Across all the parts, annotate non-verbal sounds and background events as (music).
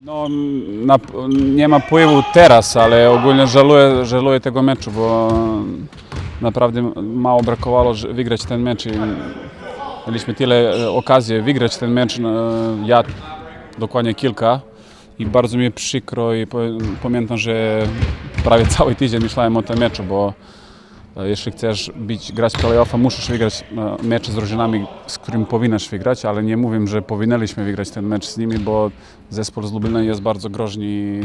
No, na, nie ma wpływu teraz, ale ogólnie żaluję, żaluję tego meczu, bo naprawdę mało brakowało wygrać ten mecz i mieliśmy tyle e, okazji wygrać ten mecz, no, ja dokładnie kilka. I bardzo mi przykro i pamiętam, że prawie cały tydzień myślałem o tym meczu, bo jeśli chcesz być, grać playoffa, musisz wygrać e, mecze z drużynami, z którymi powinnaś wygrać, ale nie mówię, że powinniśmy wygrać ten mecz z nimi, bo zespół z Lublina jest bardzo groźny, i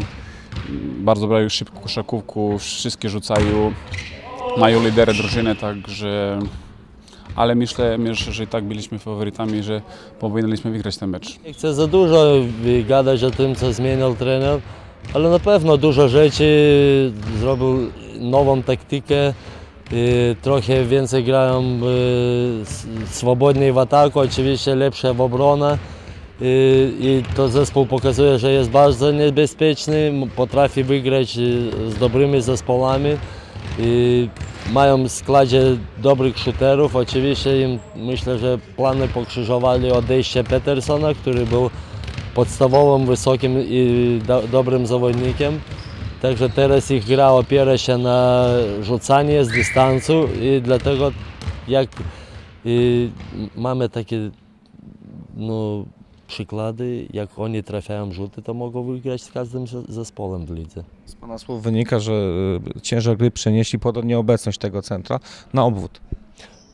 bardzo grają szybko koszakówkę, wszystkie rzucają, mają lidery drużyny, także... Ale myślę, że i tak byliśmy faworytami, że powinniśmy wygrać ten mecz. Nie chcę za dużo gadać o tym, co zmienił trener, ale na pewno dużo rzeczy zrobił nową taktykę. Y, Trochę więcej grają y, swobodniej w ataku, oczywiście lepsze w obronę. Y, I to zespół pokazuje, że jest bardzo niebezpieczny, potrafi wygrać z dobrymi zespołami. I mają w składzie dobrych shooterów. Oczywiście im myślę, że plany pokrzyżowali odejście Petersona, który był podstawowym, wysokim i do, dobrym zawodnikiem. Także teraz ich gra opiera się na rzucanie z dystansu i dlatego jak y, mamy takie no, przykłady, jak oni trafiają rzuty, to mogą wygrać z każdym ze- zespołem w lidze. Z Pana słów wynika, że y, ciężar gry przenieśli pod nieobecność tego centra na obwód.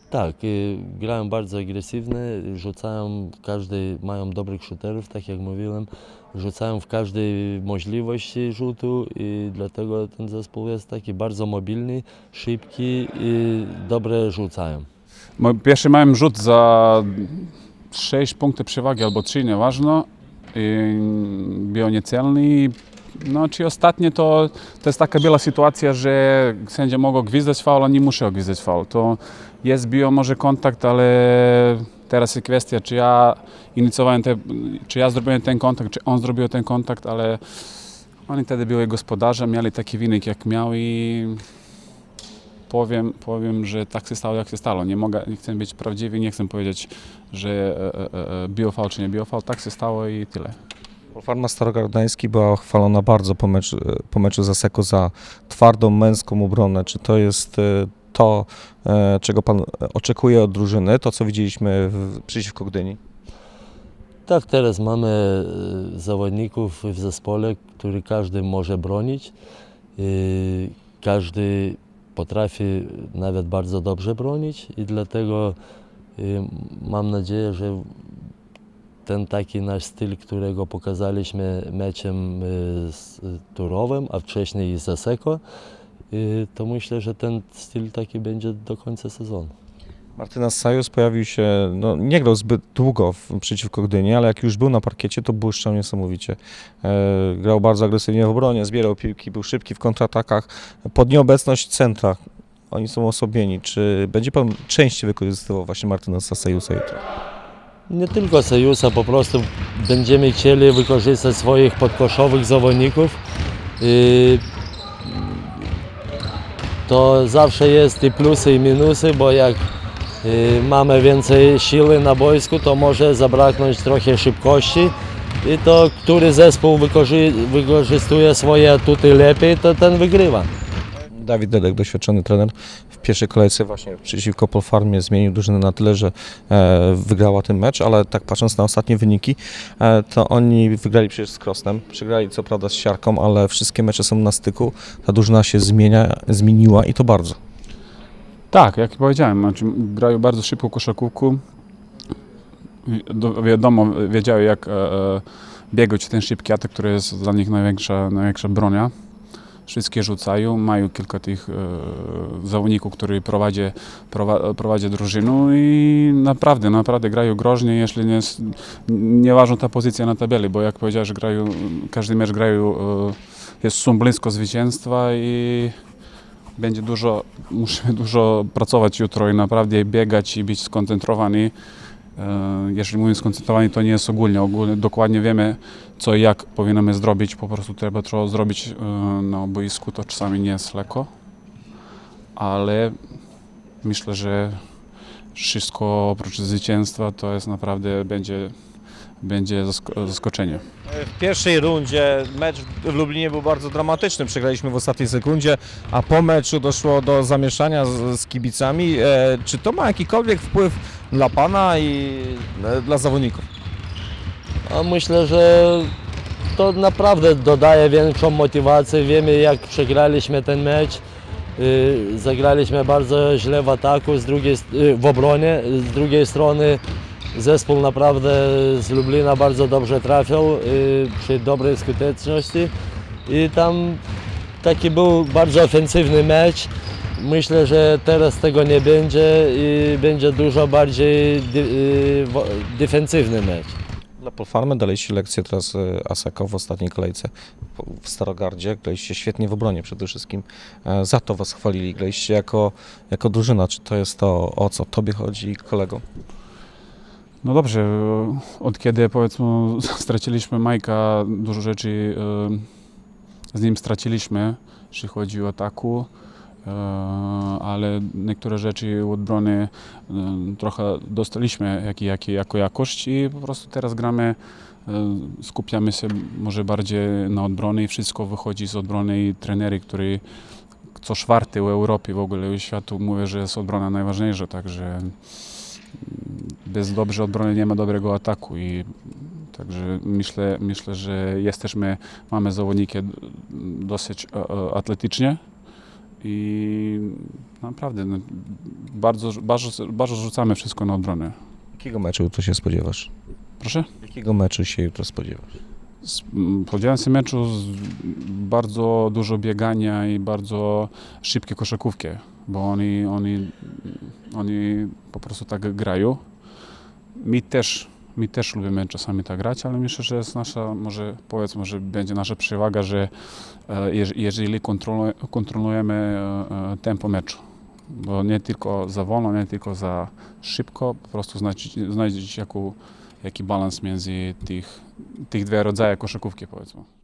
Tak, y, grają bardzo agresywnie, rzucają, każdy, mają dobrych shooterów, tak jak mówiłem, rzucają w każdej możliwości rzutu i dlatego ten zespół jest taki bardzo mobilny, szybki i dobre rzucają. Pierwszy miałem rzut za 6 punktów przewagi albo 3, nieważne. I był niecelny. No, czy ostatnie to, to jest taka biała sytuacja, że sędzia mogą gwizdać faul, a nie muszą gwizdać faul. To jest bio może kontakt, ale teraz jest kwestia, czy ja inicjowałem te, czy ja zrobiłem ten kontakt, czy on zrobił ten kontakt, ale oni wtedy byli gospodarze, mieli taki wynik jak miał i powiem, powiem, że tak się stało, jak się stało. Nie, mogę, nie chcę być prawdziwy, nie chcę powiedzieć, że e, e, e, biofał czy nie biofał. Tak się stało i tyle. Farma Starogard Gdański była chwalona bardzo po meczu, po meczu Zaseko za twardą męską obronę. Czy to jest y, to, e, czego Pan oczekuje od drużyny, to co widzieliśmy w, przeciwko Gdyni? Tak, teraz mamy e, zawodników w zespole, który każdy może bronić. Każdy potrafi nawet bardzo dobrze bronić i dlatego e, mam nadzieję, że ten taki nasz styl, którego pokazaliśmy meczem e, z Turowem, a wcześniej z Zaseko, e, to myślę, że ten styl taki będzie do końca sezonu. Martynas Sajus pojawił się, no, nie grał zbyt długo w, przeciwko Gdyni, ale jak już był na parkiecie, to błyszczał niesamowicie. E, grał bardzo agresywnie w obronie, zbierał piłki, był szybki w kontratakach. Pod nieobecność centra, oni są osłabieni. Czy będzie Pan częściej wykorzystywał właśnie Martynasa Sajusa jutro? Nie tylko Sojuza, po prostu będziemy chcieli wykorzystać swoich podkoszowych zawodników. I to zawsze jest i plusy i minusy, bo jak y, mamy więcej siły na boisku, to może zabraknąć trochę szybkości. I to, który zespół wykorzy- wykorzystuje swoje atuty lepiej, to ten wygrywa. Dawid Dedek, doświadczony trener, w pierwszej kolejce właśnie przeciwko Polfarmie zmienił drużynę na tyle, że e, wygrała ten mecz, ale tak patrząc na ostatnie wyniki, e, to oni wygrali przecież z Krosnem, przegrali co prawda z Siarką, ale wszystkie mecze są na styku, ta drużyna się zmienia, zmieniła i to bardzo. Tak, jak powiedziałem, znaczy, grają bardzo szybko do- Wiadomo, wiedziały jak e, biegać ten szybki atak, który jest dla nich największa, największa bronia. Wszystkie rzucają, mają kilka tych e, zawodników, którzy prowadzi, prowa, prowadzi drużynę i naprawdę, naprawdę grają groźnie, jeśli nie jest, nieważna ta pozycja na tabeli, bo jak powiedziałeś, grają, każdy mecz grają, e, jest są blisko zwycięstwa i będzie dużo, (laughs) musimy dużo pracować jutro i naprawdę biegać i być skoncentrowani. E, Jeżeli mówię skoncentrowani, to nie jest ogólnie. ogólnie. Dokładnie wiemy, co i jak powinienem zrobić. Po prostu trzeba to zrobić e, na boisku. To czasami nie jest lekko, ale myślę, że wszystko oprócz zwycięstwa to jest naprawdę będzie będzie zasko- zaskoczenie. W pierwszej rundzie mecz w Lublinie był bardzo dramatyczny. Przegraliśmy w ostatniej sekundzie, a po meczu doszło do zamieszania z, z kibicami. E, czy to ma jakikolwiek wpływ dla Pana i e, dla zawodników? A myślę, że to naprawdę dodaje większą motywację. Wiemy jak przegraliśmy ten mecz. Y, Zagraliśmy bardzo źle w ataku, z drugiej, y, w obronie. Z drugiej strony zespół naprawdę z Lublina bardzo dobrze trafiał y, przy dobrej skuteczności. I tam taki był bardzo ofensywny mecz. Myślę, że teraz tego nie będzie i będzie dużo bardziej y, defensywny mecz. Dla Polfarmy daliście lekcję teraz e, Aseko w ostatniej kolejce w Starogardzie. Graliście świetnie w obronie przede wszystkim. E, Za to Was chwalili. Graliście jako, jako drużyna. Czy to jest to, o co Tobie chodzi i kolegom? No dobrze, e, od kiedy powiedzmy (laughs) straciliśmy Majka, dużo rzeczy e, z nim straciliśmy, jeśli chodzi o ataku, e, ale niektóre rzeczy od obrony e, trochę dostaliśmy jak, jak, jako jakość i po prostu teraz gramy, skupiamy się może bardziej na odbrony i wszystko wychodzi z odbrony i trenery, który co czwarty w Europie w ogóle i światu mówią, że jest obrona najważniejsza, także bez dobrej obrony nie ma dobrego ataku i także myślę, myślę że jesteśmy, mamy zawodniki dosyć e, e, atletycznie i naprawdę no, bardzo, bardzo, bardzo rzucamy wszystko na obronę. Jakiego meczu jutro się spodziewasz? Proszę? Jakiego meczu się jutro spodziewasz? Z- m, Spodziewam się meczu z bardzo dużo biegania i bardzo szybkie koszykówki, bo oni, oni, oni po prostu tak grają. My też, my też lubimy czasami tak grać, ale myślę, że jest nasza, może powiedzmy, że będzie nasza przewaga, że e, jeż- jeżeli kontrolu- kontrolujemy e, e, tempo meczu, bo nie tylko za wolno, nie tylko za szybko, po prostu jaku, jaki balans między tych, tych dwie rodzaje koszykówki powiedzmy.